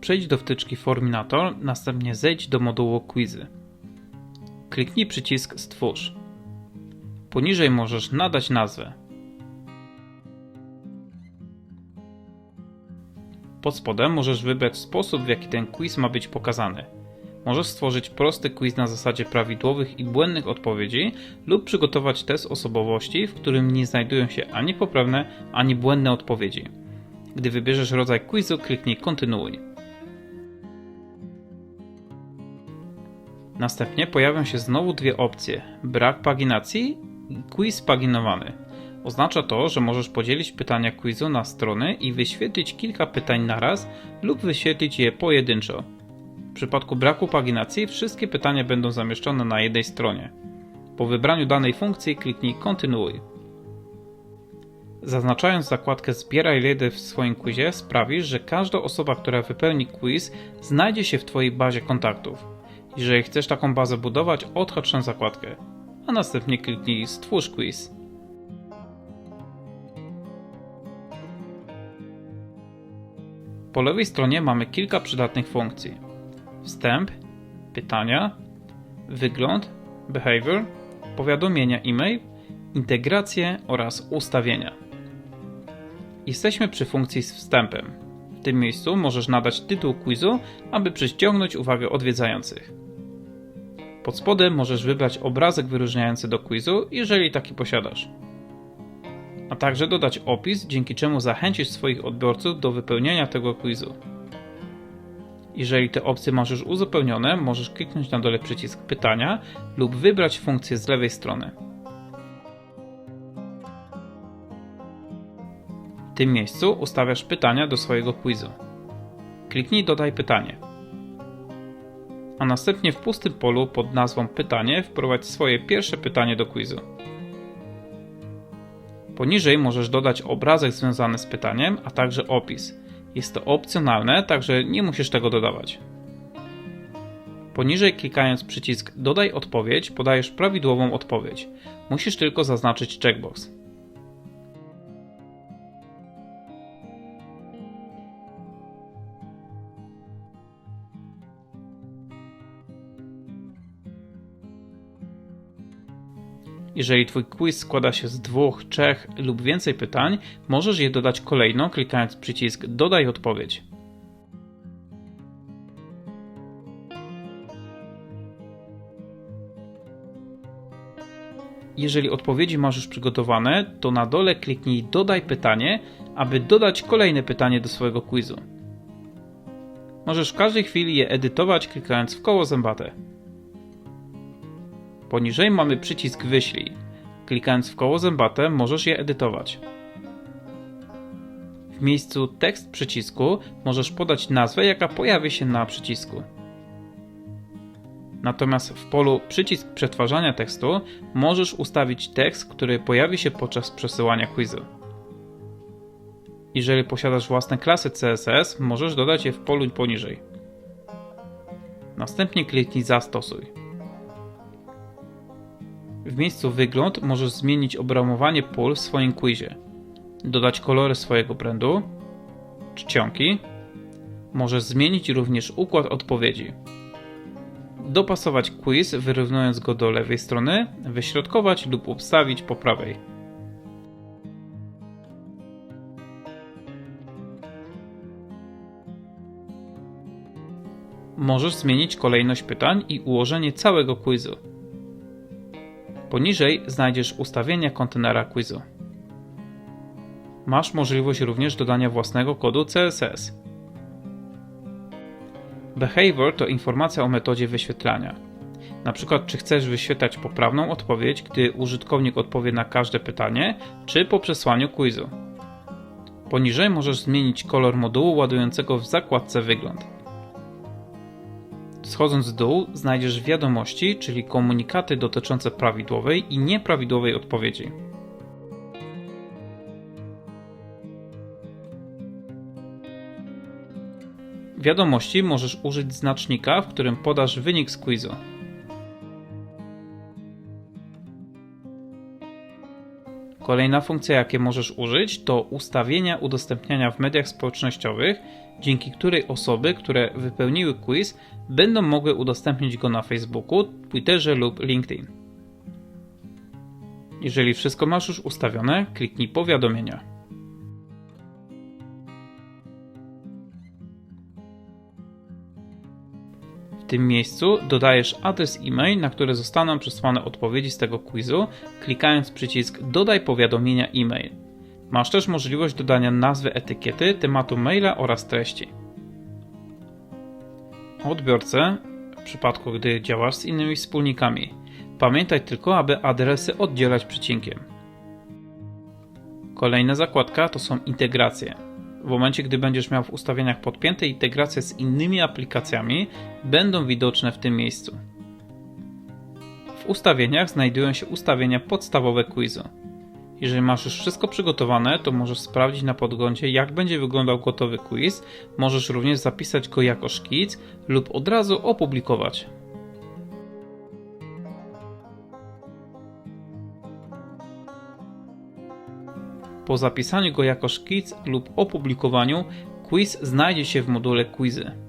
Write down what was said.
przejdź do wtyczki Forminator, następnie zejdź do modułu Quizy. Kliknij przycisk Stwórz. Poniżej możesz nadać nazwę. Pod spodem możesz wybrać sposób, w jaki ten quiz ma być pokazany. Możesz stworzyć prosty quiz na zasadzie prawidłowych i błędnych odpowiedzi lub przygotować test osobowości, w którym nie znajdują się ani poprawne, ani błędne odpowiedzi. Gdy wybierzesz rodzaj quizu, kliknij Kontynuuj. Następnie pojawią się znowu dwie opcje: brak paginacji i quiz paginowany. Oznacza to, że możesz podzielić pytania quizu na strony i wyświetlić kilka pytań naraz lub wyświetlić je pojedynczo. W przypadku braku paginacji wszystkie pytania będą zamieszczone na jednej stronie. Po wybraniu danej funkcji kliknij Kontynuuj. Zaznaczając zakładkę Zbieraj lidy w swoim quizie sprawisz, że każda osoba, która wypełni quiz znajdzie się w Twojej bazie kontaktów. Jeżeli chcesz taką bazę budować, odhacz tę zakładkę, a następnie kliknij Stwórz quiz. Po lewej stronie mamy kilka przydatnych funkcji. Wstęp, pytania, wygląd, behavior, powiadomienia e-mail, integracje oraz ustawienia. Jesteśmy przy funkcji z wstępem. W tym miejscu możesz nadać tytuł quizu, aby przyciągnąć uwagę odwiedzających. Pod spodem możesz wybrać obrazek wyróżniający do quizu, jeżeli taki posiadasz. A także dodać opis, dzięki czemu zachęcisz swoich odbiorców do wypełnienia tego quizu. Jeżeli te opcje masz już uzupełnione, możesz kliknąć na dole przycisk pytania lub wybrać funkcję z lewej strony. W tym miejscu ustawiasz pytania do swojego quizu. Kliknij Dodaj pytanie. A następnie w pustym polu pod nazwą Pytanie wprowadź swoje pierwsze pytanie do quizu. Poniżej możesz dodać obrazek związany z pytaniem, a także opis. Jest to opcjonalne, także nie musisz tego dodawać. Poniżej klikając przycisk Dodaj odpowiedź, podajesz prawidłową odpowiedź. Musisz tylko zaznaczyć checkbox. Jeżeli Twój quiz składa się z dwóch, trzech lub więcej pytań, możesz je dodać kolejno, klikając przycisk Dodaj odpowiedź. Jeżeli odpowiedzi masz już przygotowane, to na dole kliknij Dodaj pytanie, aby dodać kolejne pytanie do swojego quizu. Możesz w każdej chwili je edytować, klikając w koło zębate. Poniżej mamy przycisk Wyślij. Klikając w koło zębate możesz je edytować. W miejscu tekst przycisku możesz podać nazwę, jaka pojawi się na przycisku. Natomiast w polu przycisk przetwarzania tekstu możesz ustawić tekst, który pojawi się podczas przesyłania quizu. Jeżeli posiadasz własne klasy CSS, możesz dodać je w polu poniżej. Następnie kliknij Zastosuj. W miejscu Wygląd możesz zmienić obramowanie pól w swoim quizie, dodać kolory swojego brandu, czcionki, możesz zmienić również układ odpowiedzi, dopasować quiz wyrównując go do lewej strony, wyśrodkować lub ustawić po prawej. Możesz zmienić kolejność pytań i ułożenie całego quizu. Poniżej znajdziesz ustawienia kontenera quizu. Masz możliwość również dodania własnego kodu CSS. Behavior to informacja o metodzie wyświetlania. Na przykład, czy chcesz wyświetlać poprawną odpowiedź, gdy użytkownik odpowie na każde pytanie, czy po przesłaniu quizu. Poniżej możesz zmienić kolor modułu ładującego w zakładce Wygląd. Schodząc w dół znajdziesz wiadomości, czyli komunikaty dotyczące prawidłowej i nieprawidłowej odpowiedzi. Wiadomości możesz użyć znacznika, w którym podasz wynik z quizu. Kolejna funkcja, jakie możesz użyć, to ustawienia udostępniania w mediach społecznościowych, dzięki której osoby, które wypełniły quiz, będą mogły udostępnić go na Facebooku, Twitterze lub LinkedIn. Jeżeli wszystko masz już ustawione, kliknij powiadomienia. W tym miejscu dodajesz adres e-mail, na który zostaną przesłane odpowiedzi z tego quizu, klikając przycisk Dodaj powiadomienia e-mail. Masz też możliwość dodania nazwy etykiety, tematu maila oraz treści. Odbiorcę, w przypadku gdy działasz z innymi wspólnikami, pamiętaj tylko, aby adresy oddzielać przecinkiem. Kolejna zakładka to są integracje. W momencie, gdy będziesz miał w ustawieniach podpięte integracje z innymi aplikacjami, będą widoczne w tym miejscu. W ustawieniach znajdują się ustawienia podstawowe quizu. Jeżeli masz już wszystko przygotowane, to możesz sprawdzić na podglądzie, jak będzie wyglądał gotowy quiz. Możesz również zapisać go jako szkic lub od razu opublikować. Po zapisaniu go jako szkic lub opublikowaniu, quiz znajdzie się w module quizy.